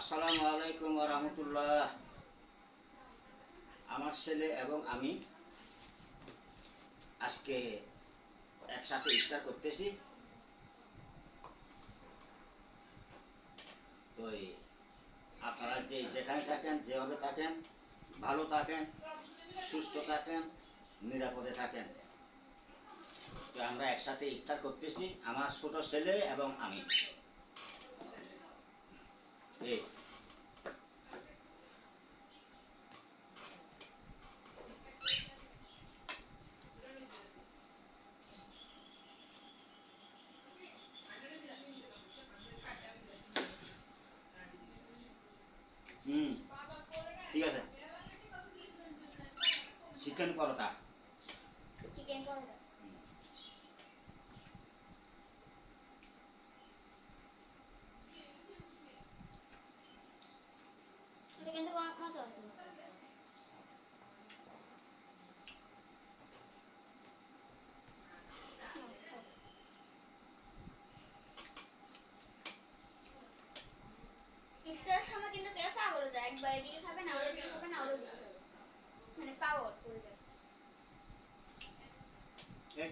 আসসালামু আলাইকুম রহমতুল্লাহ। আমার ছেলে এবং আমি আজকে একসাথে ইফতার করতেছি। তো আপনারা যে যেখানে থাকেন, যেভাবে থাকেন, ভালো থাকেন, সুস্থ থাকেন, নিরাপদে থাকেন। তো আমরা একসাথে ইফতার করতেছি, আমার ছোট ছেলে এবং আমি। এই হুম ঠিক আছে চিকেন পরোটা? চিকেন পরোটা। আছে। ইফতারের সময় কিন্তু কেউ পাগল যায়। একবার এদিকে খাবে, না ওদিকে খাবে, না ওদিকে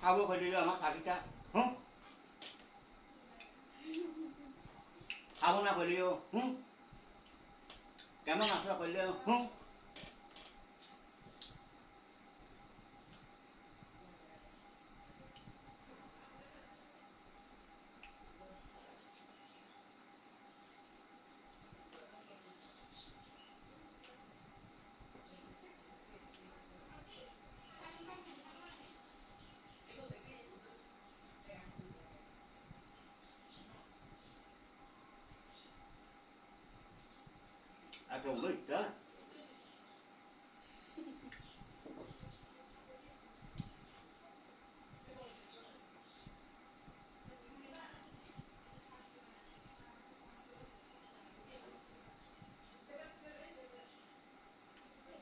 খাব খুজিলো আমাক পাখিটা খাব না খুজিলো কেমন আছো খুজিলো হু এত লইটা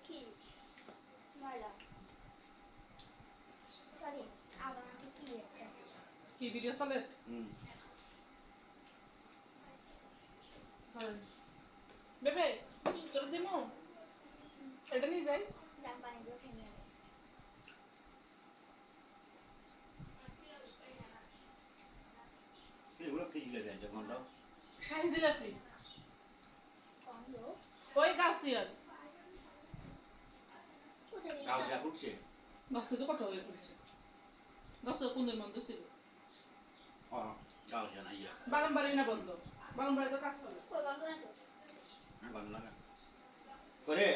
কি ময়লা সরি আমার নাকি কি একটা কি ভিডিও চলে হুম বেবে এগুলো কি দিলে দেন যখন দাও। শাহি জিলাপি ওই গাছিয়াল কোথায় নিয়ে কাউ যাও? যা ফুটছে গাছে তো কত হয়ে পড়েছে গাছে কোনদের মন্দ ছিল। ও না ইয়া। বাগান বাড়ি না বন্ধ? বাগান বাড়ি তো কাজ চলে। হ্যাঁ লাগা করে।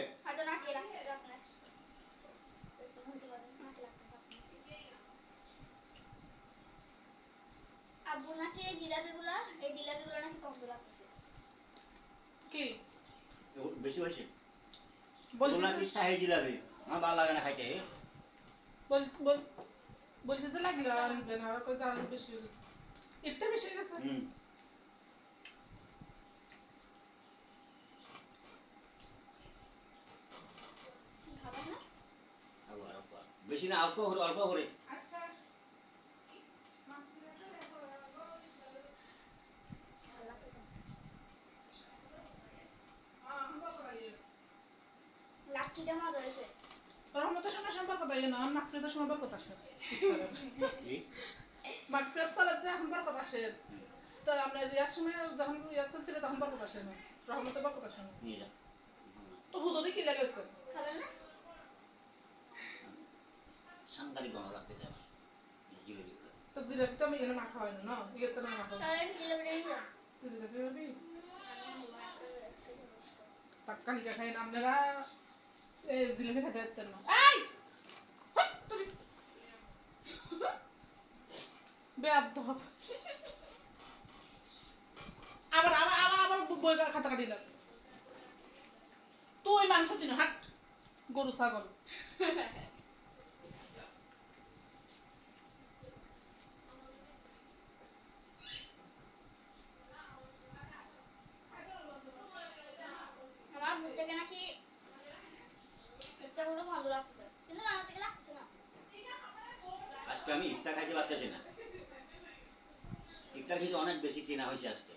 বলছি তোমরা কি যে- শাহি জিলাপি আমার ভালো লাগে না খাইতে। বল- বল- বলছি যে লাগলে আনবে না আর কই যে আরও বেশি বেশি গেছে হুম। না? অল্প। বেশি না অল্প করে অল্প করে। লাচ্ছিটা মজা হয়েছে। রহমতের সঙ্গে সম্পর্ক তাই না মাকফিরাতের সম্পর্ক তার সাথে কি? মাকফিরাত চলে যে এখন বরকত আসে। তো আপনার রিয়ার সময় যখন রিয়ার চলছিল তখন বরকত আসে না। রহমতের বরকত আসে না। তো হুদুদি কি লেগেছে খাবেন না? সাংঘাতিক গন্ধ লাগতে চায় জিলাপিগুলো তো জিলাপি তো আমি এখানে মাখা হয় না না? ইয়ে তো না মাখা তাহলে যাব তুই জিলাপি খাবি তাক্কালিকা খাই না। আপনারা জিলাপি আবার আবার আবার আবার খাতা কাটি তুই মাংস চিনো হাট। গরু ছাগল। মাথাগুলো ভালো লাগছে কিন্তু আমার থেকে লাগছে না। আজকে আমি ইফতার খাইতে পারতেছি না। ইফতার কিন্তু অনেক বেশি কেনা হয়েছে আজকে।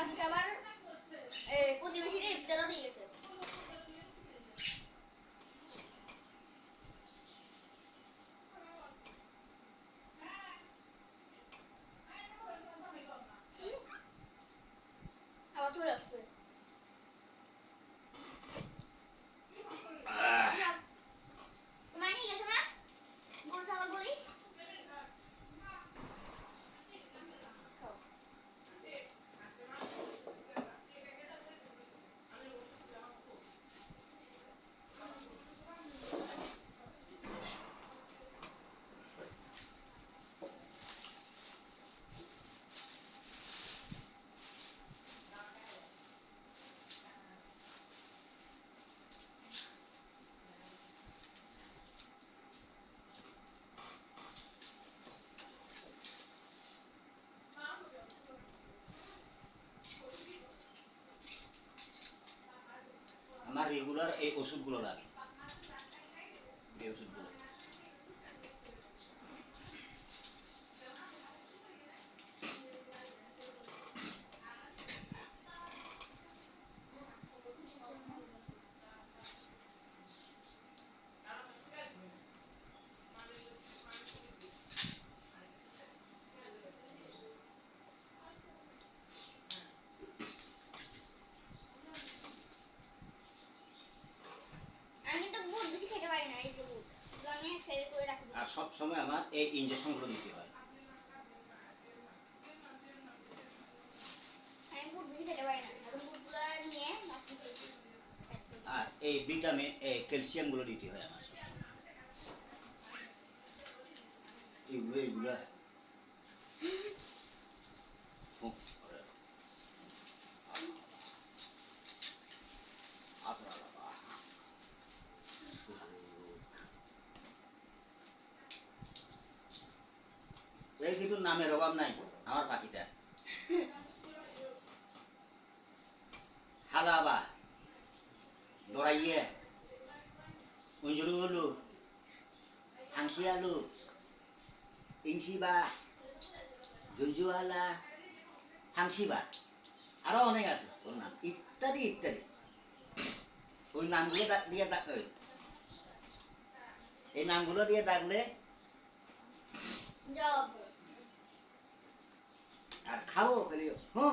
আজকে আমার প্রতিবেশীরা ইফতারও দিয়ে গেছে। আবার চলে আসছে আহ, তোমার নিয়ে গেছে না গরু ছাগল বলি খাও। আমার রেগুলার এই ওষুধগুলো লাগে এই ওষুধগুলো আমি কিন্তু বুট বেশি খেতে পারি না এই যে বুট এগুলো আমি এক সাইডে করে রাখি দিই। আর সব সময় আমার এই ইঞ্জেকশনগুলো দিতে হয়। আর এই ভিটামিন এই ক্যালসিয়ামগুলো দিতে হয় আমার। এগুলো এগুলো হুম, ওরে। আপনার বাবা। এই কিন্তু নামের অভাব নাই আমার পাখিটা। হালাবা হাংসি আলু ইংসিবা হাংসিবা অনেক আছে ওর নাম। ইত্যাদি ইত্যাদি। ওই নামগুলো দিয়ে ডাক এই নামগুলো দিয়ে ডাকলে জব। আর খাব খালি হুঁ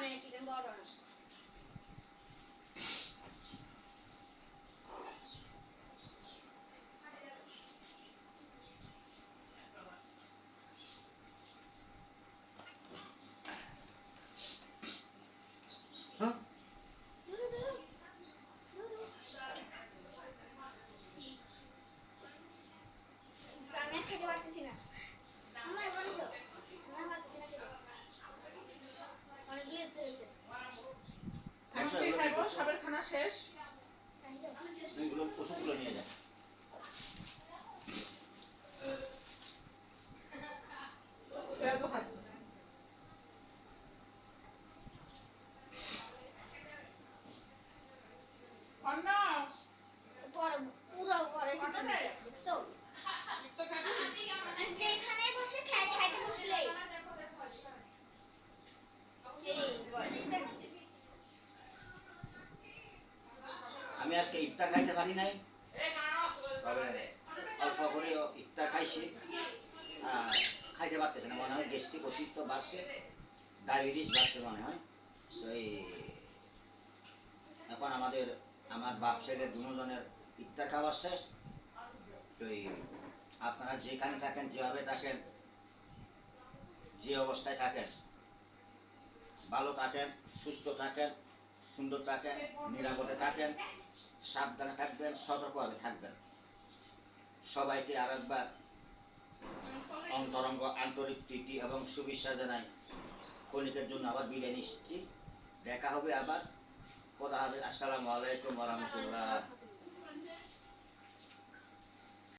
örneğin gidin bu arada. Hadi bak da Sinan. খাইবো? সবের খানা শেষ ওষুধগুলো নিয়ে যান পেঁয়াজও খাচ্ছে অন্য বড় পুরো বড় সিস্টেম দেখছ তো খাবি যেখানে বসে খাই খাইতে বসলেই এই বল দেখছেন আমি আজকে ইফতার খাইতে পারি নাই। তবে অল্প করে ইফতার খাইছি। খাইতে পারতেছে না মনে হয় গ্যাস্ট্রিক অতিরিক্ত বাড়ছে। ডায়াবেটিস বাড়ছে মনে হয়। তো এই এখন আমাদের আমার বাপ ছেলে দুজনের ইফতার খাওয়ার শেষ। তো এই আপনারা যেখানে থাকেন যেভাবে থাকেন যে অবস্থায় থাকেন ভালো থাকেন সুস্থ থাকেন সুন্দর থাকেন নিরাপদে থাকেন। সাবধানে থাকবেন সতর্কভাবে থাকবেন। সবাইকে আর একবার অন্তরঙ্গ আন্তরিক প্রীতি এবং শুভেচ্ছা জানাই। ক্ষণিকের জন্য আবার বিদায় নিচ্ছি। দেখা হবে আবার। কথা হবে আসসালামু আলাইকুম রহমতুল্লাহ।